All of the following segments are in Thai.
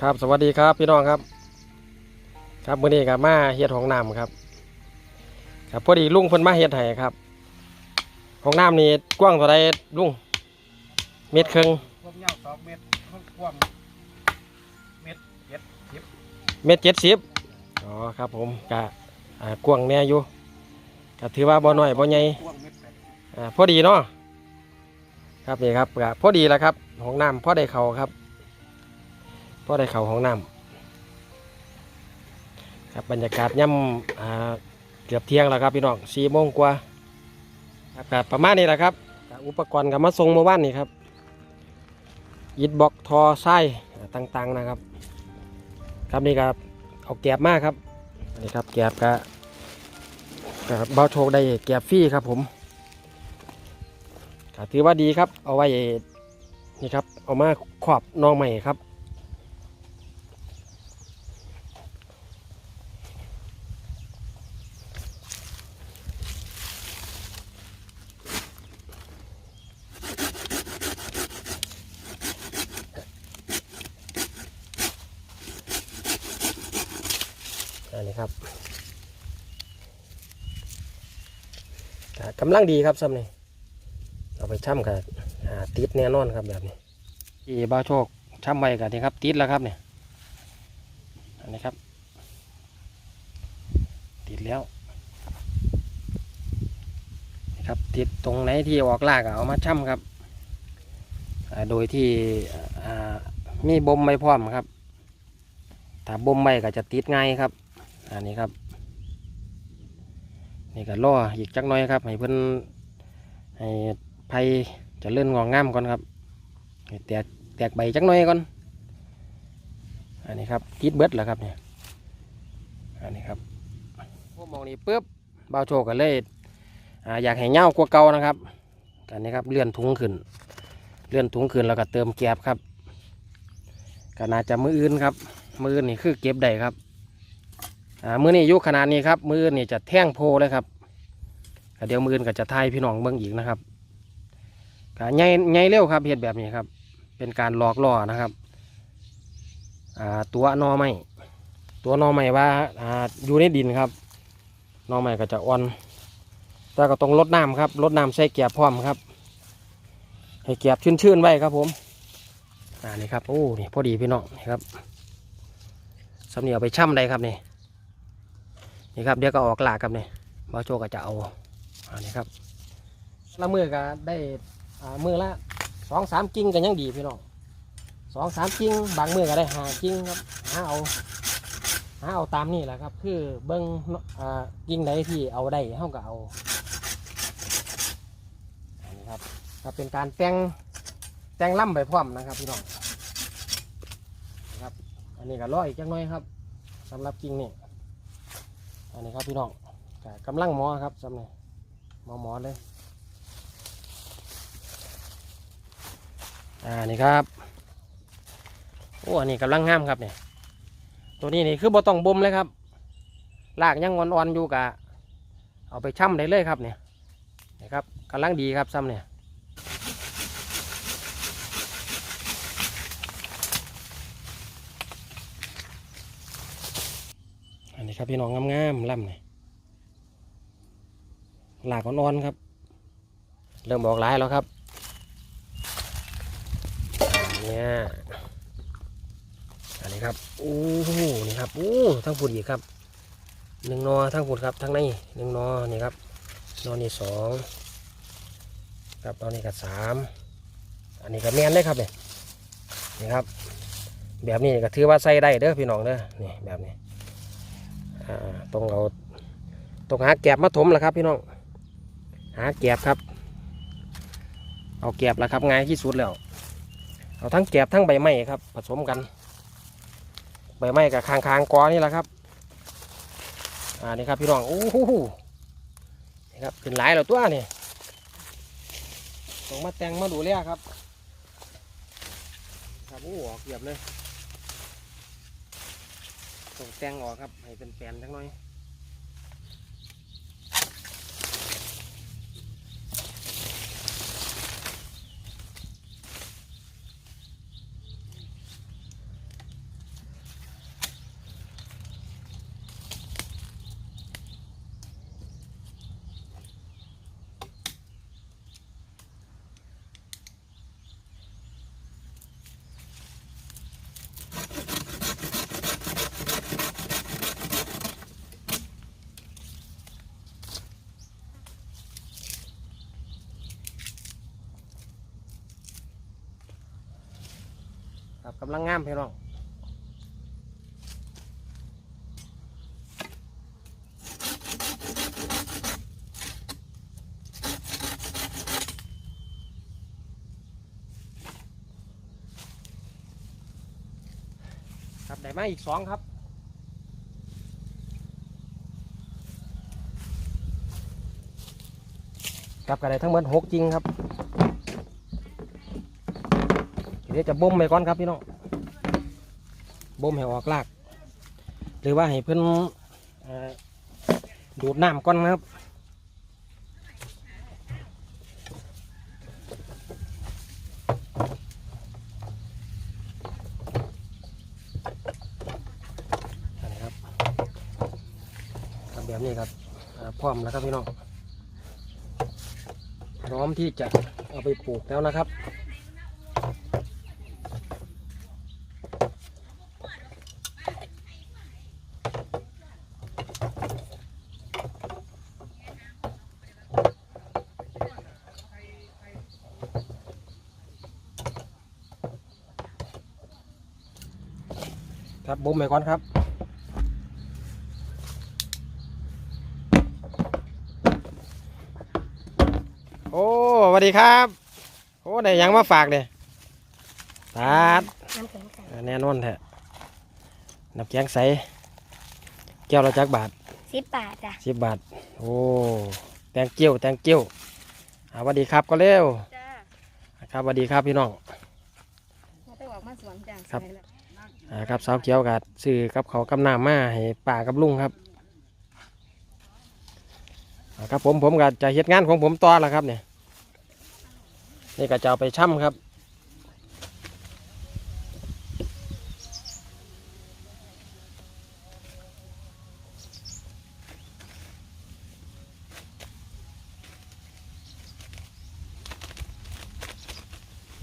ครับสวัสดีครับพี่น้องครับ ครับมื้อนี้กับมาเฮ็ดห้องน้ำครับ ครับพอดีลุงเพิ่นมาเฮ็ดให้ครับห้องน้ำนี่กว้างเท่าไรลุงเมตรครึ่งความยาวสองเมตรกว้างเมตรเจ็ดสิบเมตรเจ็ดสิบอ๋อครับผมกะอ่ากว้างแน่อยู่ก็ถือว่าบ่น้อยบ่ใหญ่กว้างเมตรแปดอ่าพอดีเนาะครับนี่ครับก็พอดีแล้วครับห้องน้ำพอได้เขาครับ พอได้เข้าห้องน้ำครับบรรยากาศย่ำเกือบเที่ยงแล้วครับพี่น้องสี่โมงกว่าครับก็ประมาณนี้แหละครับ อุปกรณ์กับมาส่งเมื่อวานนี่ครับยิดบล็อกทอไส้ต่างๆนะครับ ครับนี่ครับเอาแกบมากครับนี่ครับแกบก็ก็เบาโชคได้แกบฟรีครับผมถือว่าดีครับเอาไว้นี่ครับเอามาขอบน้องใหม่ครับ อันนี้ครับกำลังดีครับซ้ำนี่เอาไปช่ำกับติดแน่นอนครับแบบนี้ที่บ้าโชคช่ำไว้กันนี่ครับ ติดแล้วครับเนี่ยอันนี้ครับ ติดแล้วนี่ครับติดตรงไหนที่ออกลากเอามาช่ำครับโดยที่มีบ่มไม่พร้อมครับ ถ้าบ่มไม่ก็จะติดง่ายครับ อันนี้ครับ นี่ก็ล่ออีกจักหน้อยครับ ให้เพิ่นให้ไผ่จะเลื่อนงองงามก่อนครับให้แตกแตกใบจักหน่อยก่อน อันนี้ครับติดเบิดแล้วครับเนี่ย อันนี้ครับพวกมองนี้ปุ๊บเบาโชคกันเลยออยากให้เงากว่าเก่านะครับอันนี้ครับเลื่อนถุงขึ้น เลื่อนถุงขึ้นแล้วก็เติมแกบครับก็น่าจะมืออื่นครับ มืออื่นนี่คือเก็บได้ครับ มือนี้อยุขนาดนี้ครับมือนี่จะแท่งโพเลยครับเดี๋ยวมือนก็จะทายพี่น้องเบิ่งอีกนะครับก็ใหญ่ใหญ่เร็วครับเห็ดแบบนี้ครับ เป็นการหลอกล่อนะครับตัวนอไม้ตัวนอไม้ว่าอ่าอยู่ในดินครับนอไม้ก็จะอ่อนแต่ก็ต้องลดน้ำครับลดน้ำใส่เกียบพร้อมครับ ให้เกียบชื้นๆไว้ครับผมอ่านี่ครับโอ้นี่พอดีพี่น้องนี่ครับสำเนียเอาไปช่ำได้ครับนี่ นี่ครับเดี๋ยวก็ออกหลากครับเนี่ยบ่าโจก็จะเอาอันนี้ครับละมือก็ได้มือละสองสามกิ่งกันยังดีพี่น้องสองสามกิ่งบางมือก็ได้หากิ่งครับหาเอาหาเอาตามนี่แหละครับ คือเบิ้งอ่ากิ่งไหนที่เอาได้เท่ากับเอาอันนี้ครับก็เป็นการแต่งแต่งล่ำไปพร้อมนะครับพี่น้องนะครับ อันนี้ก็ร้อยจังน้อยครับสำหรับกิ่งนี่ อันนี้ครับพี่น้องก็กำลังหมอครับสำหรับหมอหมอเลยอ่านี่ครับโอ้อันนี้กำลังงามครับเนี่ยตัวนี้นี่คือบ่ต้องบ่มเลยครับรากยังอ่อนๆอยู่กะเอาไปช่ำได้เลยครับเนี่ยนี่ครับกำลังดีครับซ้ำเนี่ยอันนี้ ครับพี่น้องงามๆล่ำเนี่ยรากอ่อนๆครับ เริ่มบอกหลายแล้วครับเนี่ยอันนี้ครับโอ้โหนี่ครับโอ้ทั้งฝุ่นอีกครับหนึ่งนอทั้งฝุ่นครับทั้งในหนึ่งนอนี่ครับนอนี่สองครับนอนี่ก็สามอันนี้ก็แมนได้ครับเนี่ยนี่ครับ แบบนี้ก็ถือว่าใส่ได้เด้อพี่น้องเด้อนี่แบบนี้ ต้องเอาต้องหาแกบมาถมแหละครับพี่น้องหาแกบครับ เอาแกบแล้วครับง่ายที่สุดแล้ว เอาทั้งแกบทั้งใบไม้ครับ ผสมกัน ใบไม้กับคางคางกอนี่แหละครับอ่านี่ครับพี่น้องโอ้โหนี่ครับเป็นหลายแล้วตัวนี่ต้องมาแต่งมาดูเรียครับครับโอ้ออกเกียบเลย ต้องแต่งออกครับ ให้เป็นแปลนทั้งน้อย กำลังงามพี่น้องครับได้มาอีกสองครับครับก็ได้ทั้งหมดหกจริงครับเดี๋ยวจะบ่มไปก่อนครับพี่น้องบ่มให้ออกราก หรือว่าให้เพิ่นเอ่อดูดน้ำก่อนนะครับนี่ครับครับแบบนี้ครับพร้อมแล้วครับพี่น้องพร้อมที่จะเอาไปปลูกแล้วนะครับ ครับบ่มไปก่อนครับโอ้สวัสดีครับ โอ้ได้หยังมาฝากเนี่ยตาดน้ำแข็งใสแน่นอนแท้น้ำแกงใส แก้วละจักบาทสิบบาทจ้ะสิบบาท โอ้แตงเกี้ยวแตงเกี้ยวอ่าสวัสดีครับก็เร็วจ้าครับสวัสดีครับพี่น้อง เราไปออกมาสวนจ้ะครับ สวยเลย อ่าครับสาวเขียวกัดซื้อกับเขากับน้ำมาให้ป้ากับลุงครับครับผมผมก็จะเฮ็ดงานของผมต่อแล้วครับเนี่ยนี่ก็จะเอาไปช่ำครับ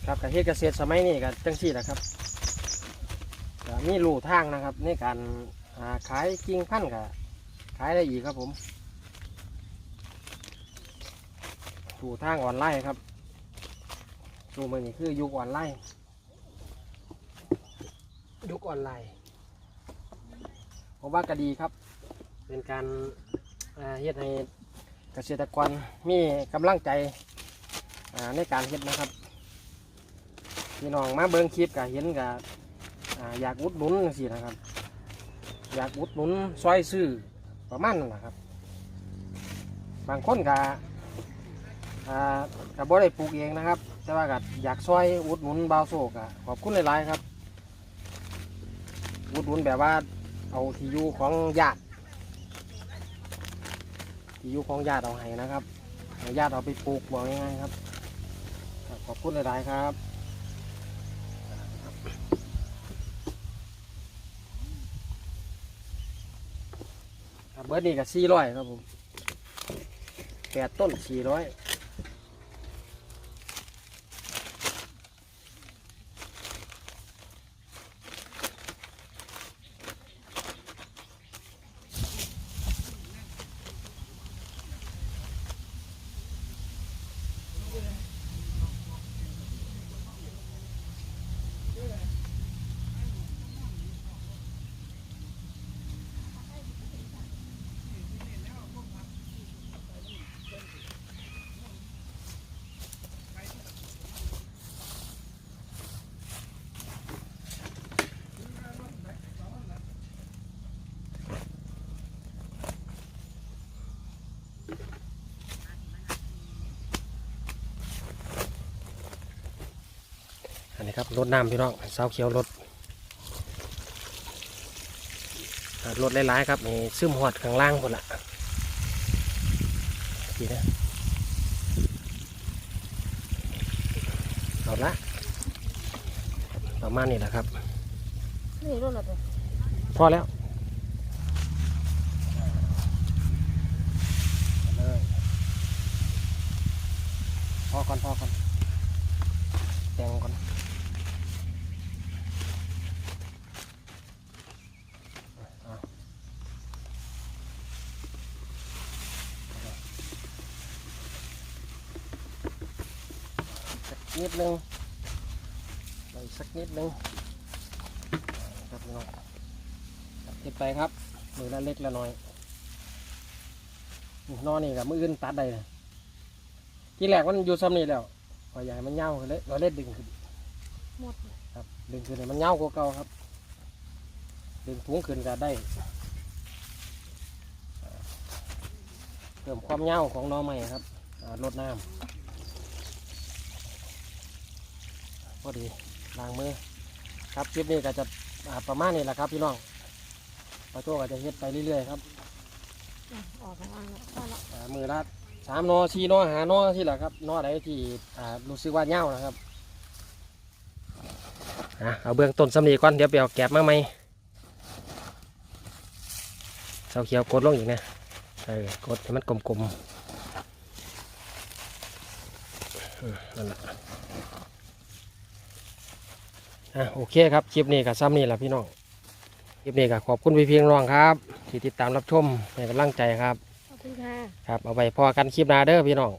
ครับกับเฮ็ดเกษตรสมัยนี้กันจังสี่นะครับ มีรูทางนะครับ ในการหาขายกิ่งพันธุ์กับขายได้อีกครับผมรูทางออนไลน์ครับรูมือนี้คือยุคออนไลน์ยุคออนไลน์ผมว่าก็ดีครับ เป็นการอ่าเฮ็ดให้เกษตรกรมีกำลังใจอ่าในการเฮ็ดนะครับพี่น้องมาเบิ่งคลิปก็เห็นก็อ่า อยากอุดหนุนสินะครับ อยากอุดหนุนซอยซื้อประมาณนั้นนะครับ บางคนก็ก็บ่ได้ปลูกเองนะครับ แต่ว่าก็อยากซอยอุดหนุนบาวโซกะขอบคุณหลายๆครับ อุดหนุนแบบว่าเอาที่อยู่ของญาติที่อยู่ของญาติเอาให้นะครับให้ญาติเอาไปปลูกบอกง่ายๆครับ ขอบคุณหลายๆครับ เบิร์ดนี่ก็สี่ร้อยครับผมแปดต้นสี่ร้อย นนี้ครับรถน้ำพี่น้องเสาเขียวรถอ่ารถหลายๆครับนี่ซึมหอดข้างล่างหมดละดีนะเอาละประมาณนี้แหละครับนี่รุ่นอะไรพอแล้วเลยพอก่อนพอก่อนแต่งก่อนเอาสัก นิดนึงไปสักนิดนึงพี่น้องเก็บไปครับ มือละเล็กละน้อยนี่นอนนี่กับมืออื่นตัดได้เลยที่แรกมันอยู่ซ้ำนี่แล้วพอใหญ่มันเน่าเลยเราเล็ดดึงขึ้นหมดครับดึงขึ้นให้มันเน่ากว่าเก่าครับ ดึงถุงขึ้นก็ได้เพิ่มความเน่าของหน้อใหม่ครับอ่าลดน้ำ พอดีล้างมือครับคลิปนี้ก็จะประมาณนี้แหละครับ พี่น้องปลาโจ้ก็จะเฮ็ดไปเรื่อยๆครับออกมาอ่างแล้วมือละสามนอสี่นอหานอที่แหละครับนอใดที่รู้สึกว่าเน่านะครับเอาเบื้องต้นสำนีก่อนเดี๋ยวไปเอาแกบมาไหมเสาเขียวกดลงอีกนะเออกดให้มันกลมๆนั่นแหละ อะโอเคครับคลิปนี้กับซ้ำนี่แหละพี่น้องคลิปนี้ก็ขอบคุณพี่เพียงน้องครับที่ติดตามรับชมให้กำลังใจครับ ขอบคุณค่ะ ครับเอาไปพอกันคลิปหน้าเด้อพี่น้อง